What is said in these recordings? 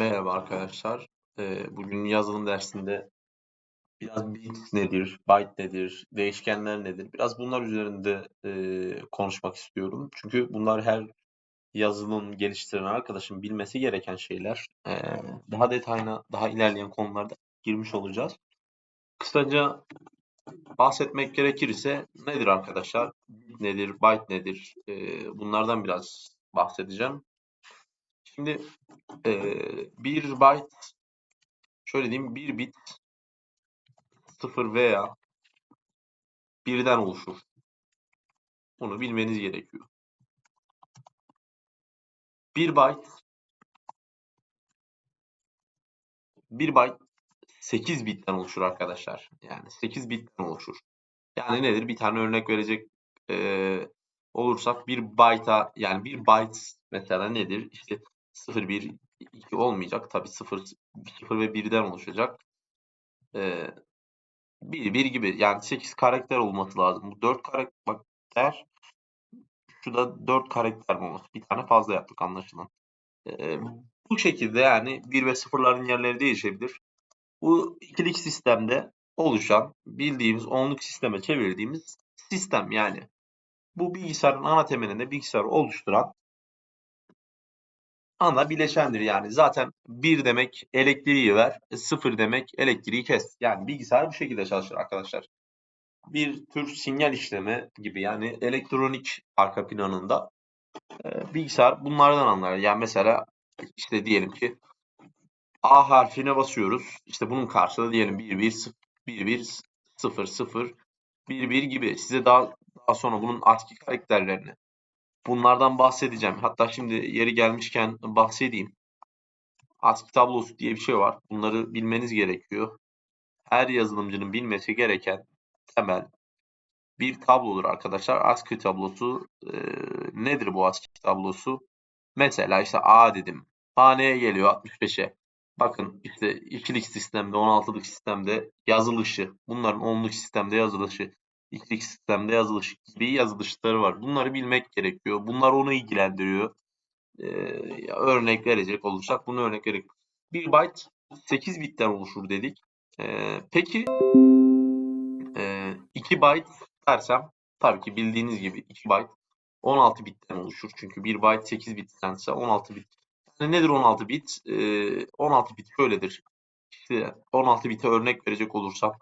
Merhaba arkadaşlar. Bugün yazılım dersinde biraz bit nedir, byte nedir, değişkenler nedir? Biraz bunlar üzerinde konuşmak istiyorum. Çünkü bunlar her yazılım geliştiren arkadaşın bilmesi gereken şeyler. Daha detayına, daha ilerleyen konularda girmiş olacağız. Kısaca bahsetmek gerekirse nedir arkadaşlar? Bit nedir, byte nedir? Bunlardan biraz bahsedeceğim. Şimdi e, bir byte şöyle diyeyim bir bit 0 veya 1'den oluşur. Bunu bilmeniz gerekiyor. 1 byte 1 byte 8 bitten oluşur arkadaşlar. Yani 8 bitten oluşur. Yani nedir? Bir tane örnek verecek e, olursak 1 byte'a yani 1 byte mesela nedir? İşte 0 1 2 olmayacak. Tabii 0 0 ve 1'den oluşacak. E, 1 1 gibi yani 8 karakter olması lazım. Bu 4 karakter şu da 4 karakter olması. Bir tane fazla yaptık anlaşılan. Ee, bu şekilde yani 1 ve 0'ların yerleri değişebilir. Bu ikilik sistemde oluşan bildiğimiz onluk sisteme çevirdiğimiz sistem yani. Bu bilgisayarın ana temelinde bilgisayarı oluşturan ana bileşendir yani. Zaten 1 demek elektriği ver, 0 demek elektriği kes. Yani bilgisayar bu şekilde çalışır arkadaşlar. Bir tür sinyal işleme gibi yani elektronik arka planında e, bilgisayar bunlardan anlar. Yani mesela işte diyelim ki A harfine basıyoruz. İşte bunun karşılığı diyelim 1 1 0 1 1 0 0 1 1 gibi. Size daha daha sonra bunun ASCII karakterlerini bunlardan bahsedeceğim. Hatta şimdi yeri gelmişken bahsedeyim. ASCII tablosu diye bir şey var. Bunları bilmeniz gerekiyor. Her yazılımcının bilmesi gereken temel bir tablodur arkadaşlar. ASCII tablosu e, nedir bu ASCII tablosu? Mesela işte A dedim. Haneye geliyor 65'e. Bakın işte ikilik sistemde, 16'lık sistemde yazılışı, bunların onluk sistemde yazılışı, ikilik sistemde yazılışı gibi yazılışları var. Bunları bilmek gerekiyor. Bunlar onu ilgilendiriyor. Ee, örnek verecek olursak bunu örnek vererek. 1 byte 8 bitten oluşur dedik. Ee, peki e, 2 byte dersem tabii ki bildiğiniz gibi 2 byte 16 bitten oluşur. Çünkü 1 byte 8 bittense 16 bit. Yani nedir 16 bit? Ee, 16 bit şöyledir. İşte 16 bite örnek verecek olursam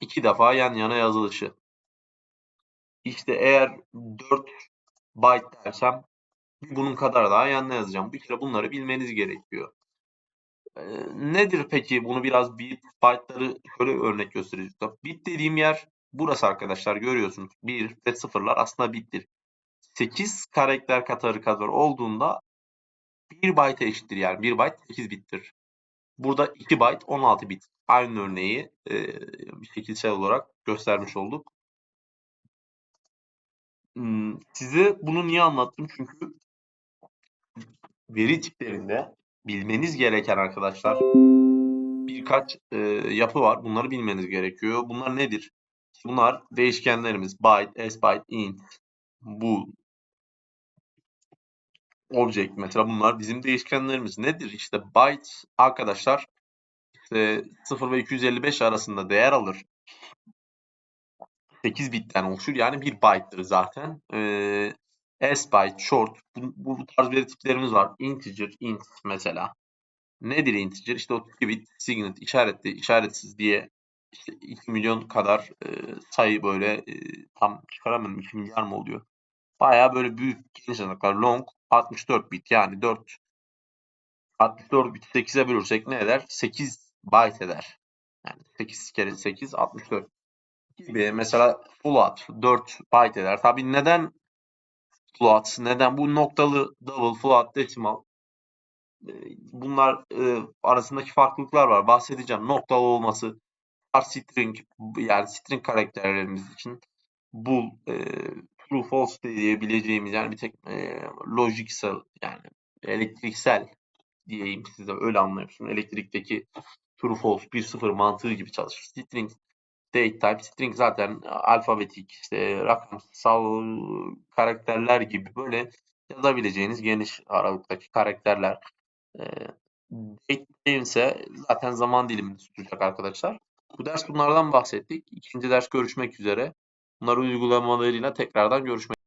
iki defa yan yana yazılışı. İşte eğer 4 byte dersem bunun kadar daha yanına yazacağım. Bir kere bunları bilmeniz gerekiyor. Ee, nedir peki? Bunu biraz bit, byte'ları şöyle örnek göstereceğim. Bit dediğim yer burası arkadaşlar görüyorsunuz. 1 ve 0'lar aslında bittir. 8 karakter katarı kadar olduğunda 1 byte eşittir yani 1 byte 8 bittir. Burada 2 byte 16 bit. Aynı örneği e, şekilsel olarak göstermiş olduk. Hmm, size bunu niye anlattım? Çünkü veri tiplerinde bilmeniz gereken arkadaşlar birkaç e, yapı var. Bunları bilmeniz gerekiyor. Bunlar nedir? Bunlar değişkenlerimiz. Byte, sbyte, int, bool, object mesela bunlar bizim değişkenlerimiz. Nedir? İşte byte arkadaşlar işte 0 ve 255 arasında değer alır. 8 bitten oluşur. Yani bir byte'dır zaten. Ee, S byte, short bu, bu tarz veri tiplerimiz var. Integer, int mesela. Nedir integer? İşte 32 bit signet işaretli, işaretsiz diye işte 2 milyon kadar e, sayı böyle e, tam çıkaramıyorum 2 milyar mı oluyor? Baya böyle büyük geniş aralıklar long 64 bit yani 4 64 bit 8'e bölürsek ne eder? 8 byte eder. Yani 8 kere 8 64 gibi. Mesela float 4 byte eder. Tabi neden float? Neden bu noktalı double float decimal? Bunlar e, arasındaki farklılıklar var. Bahsedeceğim. Noktalı olması string yani string karakterlerimiz için bool e, true false diyebileceğimiz yani bir tek e, logiksel yani elektriksel diyeyim size öyle anlıyorsun. Elektrikteki true false 1-0 mantığı gibi çalışır. String date type string zaten alfabetik işte rakamsal karakterler gibi böyle yazabileceğiniz geniş aralıktaki karakterler. date değilse zaten zaman dilimini tutacak arkadaşlar. Bu ders bunlardan bahsettik. İkinci ders görüşmek üzere. Bunları uygulamalarıyla tekrardan görüşmek